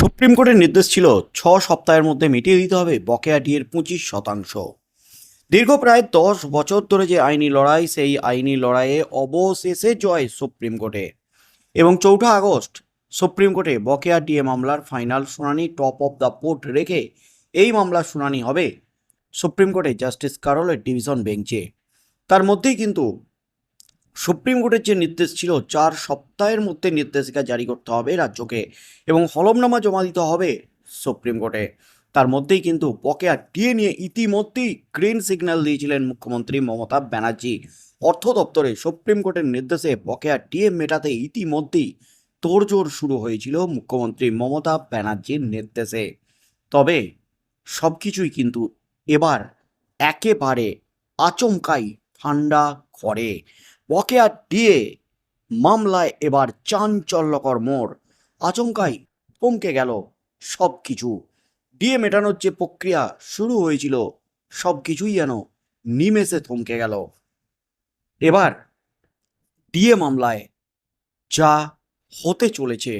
Supreme কোর্টের নির্দেশ ছিল ছ সপ্তাহের মধ্যে মিটিয়ে দিতে হবে বকেয়া ডিএর পঁচিশ শতাংশ। দীর্ঘ প্রায় দশ বছর ধরে যে আইনি লড়াই, সেই আইনি লড়াইয়ে অবশেষে জয় সুপ্রিম কোর্টে। এবং চৌঠা আগস্ট সুপ্রিম কোর্টে বকেয়া ডিএ মামলার ফাইনাল শুনানি, টপ অফ দ্য পোর্ট রেখে এই মামলার শুনানি হবে সুপ্রিম কোর্টে জাস্টিস কারলের ডিভিশন বেঞ্চে। তার মধ্যেই কিন্তু সুপ্রিম কোর্টের যে নির্দেশ ছিল, চার সপ্তাহের মধ্যে নির্দেশিকা জারি করতে হবে রাজ্যকে এবং হলমনামা জমা দিতে হবে সুপ্রিম কোর্টে। তার মধ্যেই কিন্তু বকেয়া ডিএ নিয়ে ইতিমধ্যেই গ্রিন সিগন্যাল দিয়েছিলেন মুখ্যমন্ত্রী মমতা ব্যানার্জি। অর্থ দপ্তরে সুপ্রিম কোর্টের নির্দেশে বকেয়া ডিএ মেটাতে ইতিমধ্যেই তোড়জোড় শুরু হয়েছিল মুখ্যমন্ত্রী মমতা ব্যানার্জির নির্দেশে। তবে সব কিছুই কিন্তু এবার একেবারে আচমকাই ঠান্ডা করে। বকেয়া ডিএ মামলায় এবার চাঞ্চল্যকর মোড়। আচমকাই পমকে গেল সব কিছু ডিএ মেটানোর যে প্রক্রিয়া শুরু হয়েছিল সব কিছুই যেন নিমেষে থমকে গেল। এবার ডিএ মামলায় যা হতে চলেছে,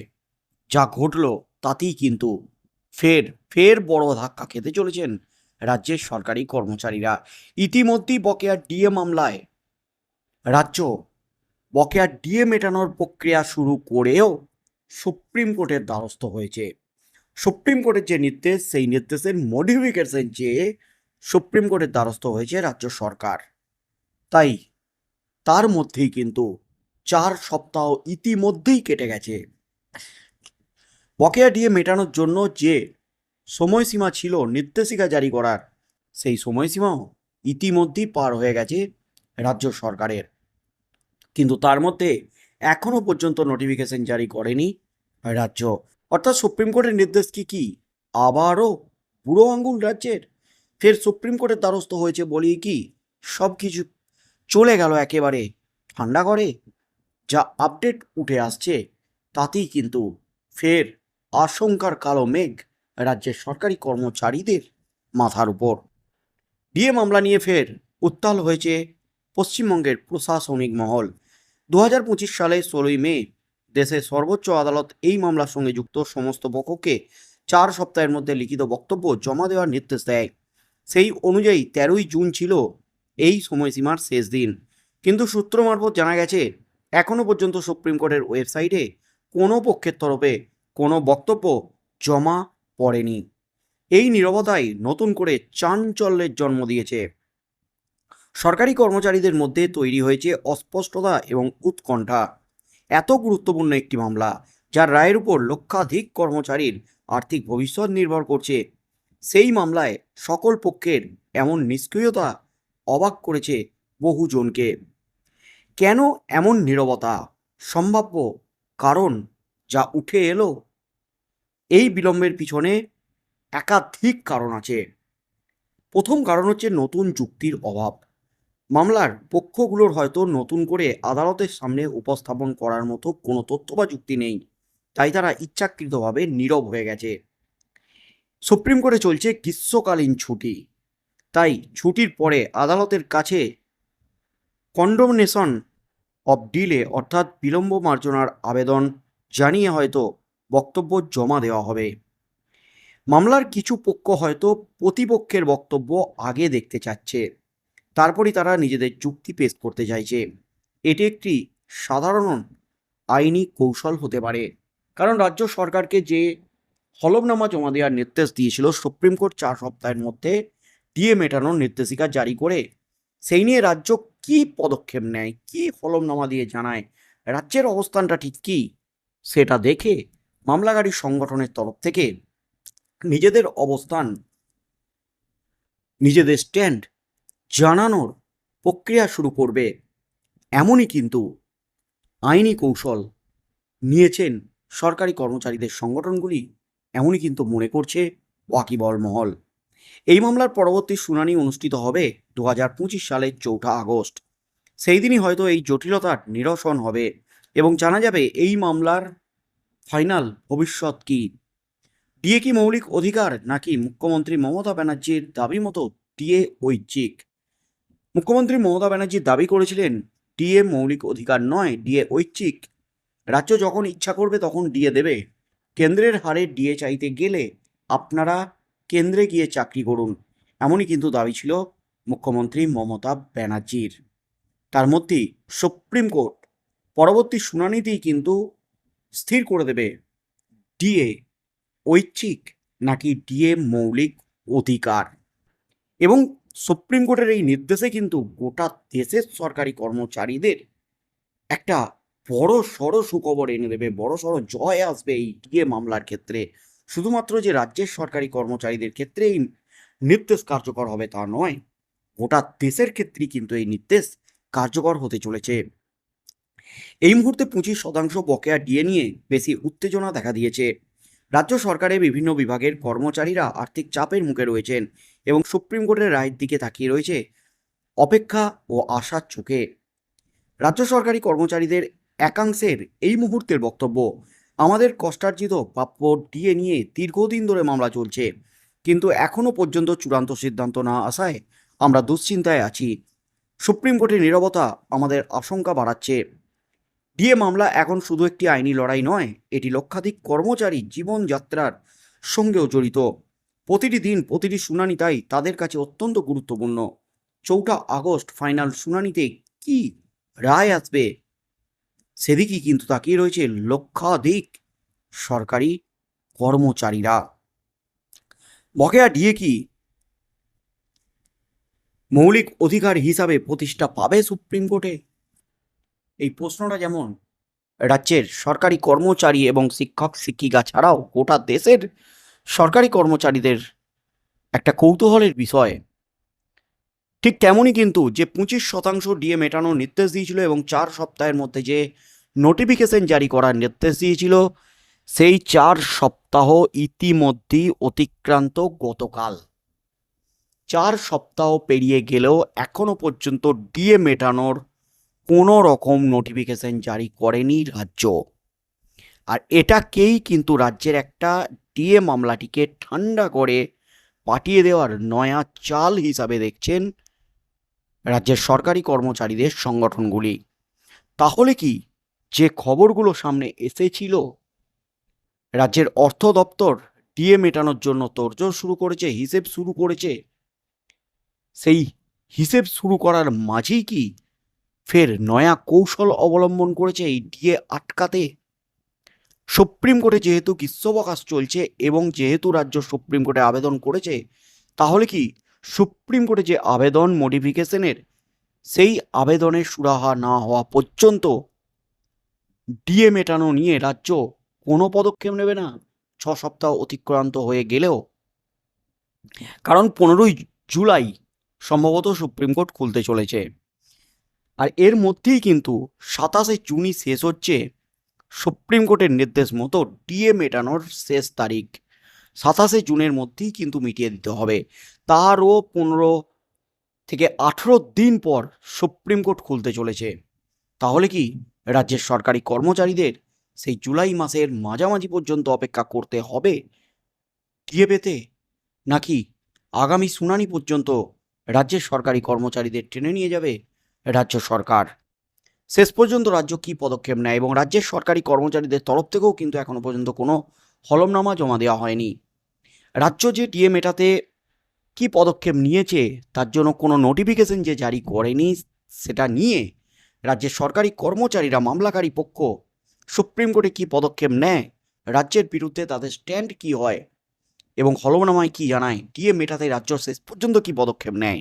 যা ঘটল তাতেই কিন্তু ফের ফের বড় ধাক্কা খেতে চলেছেন রাজ্যের সরকারি কর্মচারীরা। ইতিমধ্যেই বকেয়া ডিএ মামলায় রাজ্য বকেয়া ডিএ মেটানোর প্রক্রিয়া শুরু করেও সুপ্রিম কোর্টের দ্বারস্থ হয়েছে। সুপ্রিম কোর্টের যে নির্দেশ, সেই নির্দেশের মডিফিকেশন চেয়ে সুপ্রিম কোর্টের দ্বারস্থ হয়েছে রাজ্য সরকার। তাই তার মধ্যেই কিন্তু চার সপ্তাহ ইতিমধ্যেই কেটে গেছে। বকেয়া ডিএ মেটানোর জন্য যে সময়সীমা ছিল, নির্দেশিকা জারি করার, সেই সময়সীমাও ইতিমধ্যেই পার হয়ে গেছে। রাজ্য সরকারের। কিন্তু তার মধ্যে এখনও পর্যন্ত নোটিফিকেশন জারি করেনি রাজ্য। অর্থাৎ সুপ্রিম কোর্টের নির্দেশ কি কি? আবারও বুড়ো আঙ্গুল রাজ্যের। ফের সুপ্রিম কোর্টের দ্বারস্থ হয়েছে বলেই কি সব কিছু চলে গেল একেবারে ঠান্ডা করে। যা আপডেট উঠে আসছে তাতেই কিন্তু ফের আশঙ্কার কালো মেঘ রাজ্যের সরকারি কর্মচারীদের মাথার উপর। ডিএ মামলা নিয়ে ফের উত্তাল হয়েছে পশ্চিমবঙ্গের প্রশাসনিক মহল। দু হাজার পঁচিশ সালে ষোলোই মে দেশের সর্বোচ্চ আদালত এই মামলার সঙ্গে যুক্ত সমস্ত পক্ষকে চার সপ্তাহের মধ্যে লিখিত বক্তব্য জমা দেওয়ার নির্দেশ দেয়। সেই অনুযায়ী তেরোই জুন ছিল এই সময়সীমার শেষ দিন। কিন্তু সূত্র মারফত জানা গেছে এখনও পর্যন্ত সুপ্রিম কোর্টের ওয়েবসাইটে কোনো পক্ষের তরফে কোনো বক্তব্য জমা পড়েনি। এই নীরবতাই নতুন করে চাঞ্চল্যের জন্ম দিয়েছে। সরকারি কর্মচারীদের মধ্যে তৈরি হয়েছে অস্পষ্টতা এবং উৎকণ্ঠা। এত গুরুত্বপূর্ণ একটি মামলা, যার রায়ের উপর লক্ষাধিক কর্মচারীর আর্থিক ভবিষ্যৎ নির্ভর করছে। সেই মামলায় সকল পক্ষের এমন নিষ্ক্রিয়তা অবাক করেছে বহুজনকে। কেন এমন নীরবতা? সম্ভাব্য কারণ যা উঠে এলো? এই বিলম্বের পিছনে একাধিক কারণ আছে। প্রথম কারণ হচ্ছে নতুন চুক্তির অভাব। মামলার পক্ষগুলোর হয়তো নতুন করে আদালতের সামনে উপস্থাপন করার মতো কোনো তথ্য বা যুক্তি নেই। তাই তারা ইচ্ছাকৃতভাবে নীরব হয়ে গেছে। সুপ্রিম কোর্টে চলছে গ্রীষ্মকালীন ছুটি। তাই ছুটির পরে আদালতের কাছে কন্ডমনেশন অব ডিলে অর্থাৎ বিলম্ব মার্জনার আবেদন জানিয়ে হয়তো বক্তব্য জমা দেওয়া হবে। মামলার কিছু পক্ষ হয়তো প্রতিপক্ষের বক্তব্য আগে দেখতে চাচ্ছে। তারপরই তারা নিজেদের চুক্তি পেশ করতে চাইছে। এটি একটি সাধারণ আইনি কৌশল হতে পারে। কারণ রাজ্য সরকারকে যে হলফনামা জমা দেওয়ার নির্দেশ দিয়েছিল, সুপ্রিম কোর্ট চার সপ্তাহের মধ্যে ডিএ মেটানোর নির্দেশিকা জারি করে, সেই নিয়ে রাজ্য কি পদক্ষেপ নেয়, কি হলফনামা দিয়ে জানায়, রাজ্যের অবস্থানটা ঠিক কী, সেটা দেখে মামলাকারী সংগঠনের তরফ থেকে নিজেদের অবস্থান, নিজেদের স্ট্যান্ড জানানোর প্রক্রিয়া শুরু করবে। এমনই কিন্তু আইনি কৌশল নিয়েছেন সরকারি কর্মচারীদের সংগঠনগুলি, এমনই কিন্তু মনে করছে ওয়াকিবল মহল। এই মামলার পরবর্তী শুনানি অনুষ্ঠিত হবে দু হাজার পঁচিশ সালের চৌঠা আগস্ট। সেই দিনই হয়তো এই জটিলতার নিরসন হবে এবং জানা যাবে এই মামলার ফাইনাল ভবিষ্যৎ কী। ডিএ কি মৌলিক অধিকার নাকি মুখ্যমন্ত্রী মমতা ব্যানার্জির দাবি মতো ডিএ ঐচ্ছিক? মুখ্যমন্ত্রী মমতা ব্যানার্জি দাবি করেছিলেন, ডিএ মৌলিক অধিকার নয়, ডিএ ঐচ্ছিক। রাজ্য যখন ইচ্ছা করবে তখন ডিএ দেবে। কেন্দ্রের হারে ডিএ চাইতে গেলে আপনারা কেন্দ্রে গিয়ে চাকরি করুন, এমনই কিন্তু দাবি ছিল মুখ্যমন্ত্রী মমতা ব্যানার্জির। তার মধ্যেই সুপ্রিম কোর্ট পরবর্তী শুনানিতেই কিন্তু স্থির করে দেবে, ডিএ ঐচ্ছিক নাকি ডিএ মৌলিক অধিকার। এবং সুপ্রিম কোর্টের এই নির্দেশে কিন্তু গোটা দেশের সরকারি কর্মচারীদের একটা বড় সড় সুখবর এনে দেবে, বড় সড় জয় আসবে এই ডিএ মামলার ক্ষেত্রে। শুধুমাত্র যে রাজ্যের সরকারি কর্মচারীদের ক্ষেত্রে এই নির্দেশ কার্যকর হবে তা নয়, গোটা দেশের ক্ষেত্রেই কিন্তু এই নির্দেশ কার্যকর হতে চলেছে। এই মুহূর্তে পঁচিশ শতাংশ বকেয়া ডিএ নিয়ে বেশি উত্তেজনা দেখা দিয়েছে। রাজ্য সরকারের বিভিন্ন বিভাগের কর্মচারীরা আর্থিক চাপের মুখে রয়েছেন এবং সুপ্রিম কোর্টের রায়ের দিকে তাকিয়ে রয়েছে অপেক্ষা ও আশার চোখে। রাজ্য সরকারি কর্মচারীদের একাংশের এই মুহূর্তের বক্তব্য, আমাদের কষ্টার্জিত প্রাপ্য ডিএ নিয়ে দীর্ঘদিন ধরে মামলা চলছে। কিন্তু এখনও পর্যন্ত চূড়ান্ত সিদ্ধান্ত না আসায় আমরা দুশ্চিন্তায় আছি। সুপ্রিম কোর্টের নীরবতা আমাদের আশঙ্কা বাড়াচ্ছে। ডিএ মামলা এখন শুধু একটি আইনি লড়াই নয়, এটি লক্ষাধিক কর্মচারী জীবনযাত্রার সঙ্গেও জড়িত। প্রতিটি দিন, প্রতিটি শুনানি তাই তাদের কাছে অত্যন্ত গুরুত্বপূর্ণ। চৌঠা আগস্ট ফাইনাল শুনানিতে কি রায় আসবে সেদিকেই কিন্তু তাকিয়ে রয়েছে লক্ষাধিক সরকারি কর্মচারীরা। বকেয়া ডিএ কি মৌলিক অধিকার হিসাবে প্রতিষ্ঠা পাবে সুপ্রিম কোর্টে? এই প্রশ্নটা যেমন রাজ্যের সরকারি কর্মচারী এবং শিক্ষক, শিক্ষিকা ছাড়াও গোটা দেশের সরকারি কর্মচারীদের একটা কৌতূহলের বিষয়। ঠিক তেমনই কিন্তু যে পঁচিশ শতাংশ ডিএ মেটানোর নির্দেশ দিয়েছিল এবং চার সপ্তাহের মধ্যে যে নোটিফিকেশন জারি করার নির্দেশ দিয়েছিল, সেই চার সপ্তাহ ইতিমধ্যেই অতিক্রান্ত গতকাল। চার সপ্তাহ পেরিয়ে গেলেও এখনও পর্যন্ত ডিএ মেটানোর কোনো রকম নোটিফিকেশন জারি করেনি রাজ্য। আর এটাকেই কিন্তু রাজ্যের একটা ডিএ মামলাটিকে ঠান্ডা করে পাঠিয়ে দেওয়ার নয়া চাল হিসাবে দেখছেন রাজ্যের সরকারি কর্মচারীদের সংগঠনগুলি। তাহলে কি যে খবরগুলো সামনে এসেছিল, রাজ্যের অর্থ দপ্তর ডিএ মেটানোর জন্য তোড়জোড় শুরু করেছে, হিসেব শুরু করেছে, সেই হিসেব শুরু করার মাঝেই কি ফের নয়া কৌশল অবলম্বন করেছে এই ডিএ আটকাতে। সুপ্রিম কোর্টে যেহেতু গ্রীষ্মাবকাশ চলছে এবং যেহেতু রাজ্য সুপ্রিম কোর্টে আবেদন করেছে, তাহলে কি সুপ্রিম কোর্টে যে আবেদন মডিফিকেশনের সেই আবেদনের সুরাহা না হওয়া পর্যন্ত ডিএ মেটানো নিয়ে রাজ্য কোনো পদক্ষেপ নেবে না, ছ সপ্তাহ অতিক্রান্ত হয়ে গেলেও। কারণ পনেরোই জুলাই সম্ভবত সুপ্রিম কোর্ট খুলতে চলেছে। আর এর মধ্যেই কিন্তু সাতাশে জুনই শেষ হচ্ছে সুপ্রিম কোর্টের নির্দেশ মতো ডিএ মেটানোর শেষ তারিখ। সাতাশে জুনের মধ্যেই কিন্তু মিটিয়ে দিতে হবে। তারও পনেরো থেকে আঠেরো দিন পর সুপ্রিম কোর্ট খুলতে চলেছে। তাহলে কি রাজ্যের সরকারি কর্মচারীদের সেই জুলাই মাসের মাঝামাঝি পর্যন্ত অপেক্ষা করতে হবে ডিএ পেতে? নাকি আগামী শুনানি পর্যন্ত রাজ্যের সরকারি কর্মচারীদের টেনে নিয়ে যাবে রাজ্য সরকার। শেষ পর্যন্ত রাজ্য কি পদক্ষেপ নেয় এবং রাজ্যের সরকারি কর্মচারীদের তরফ থেকেও কিন্তু এখনও পর্যন্ত কোনো হলমনামা জমা দেওয়া হয়নি। রাজ্য যে ডিএ মেটাতে কি পদক্ষেপ নিয়েছে তার জন্য কোনো নোটিফিকেশন যে জারি করেনি সেটা নিয়ে রাজ্যের সরকারি কর্মচারীরা, মামলাকারী পক্ষ, সুপ্রিম কোর্টে কি পদক্ষেপ নেয়, রাজ্যের বিরুদ্ধে তাদের স্ট্যান্ড কি হয় এবং হলমনামায় কি জানায় ডিএ মেটাতে রাজ্য শেষ পর্যন্ত কি পদক্ষেপ নেয়?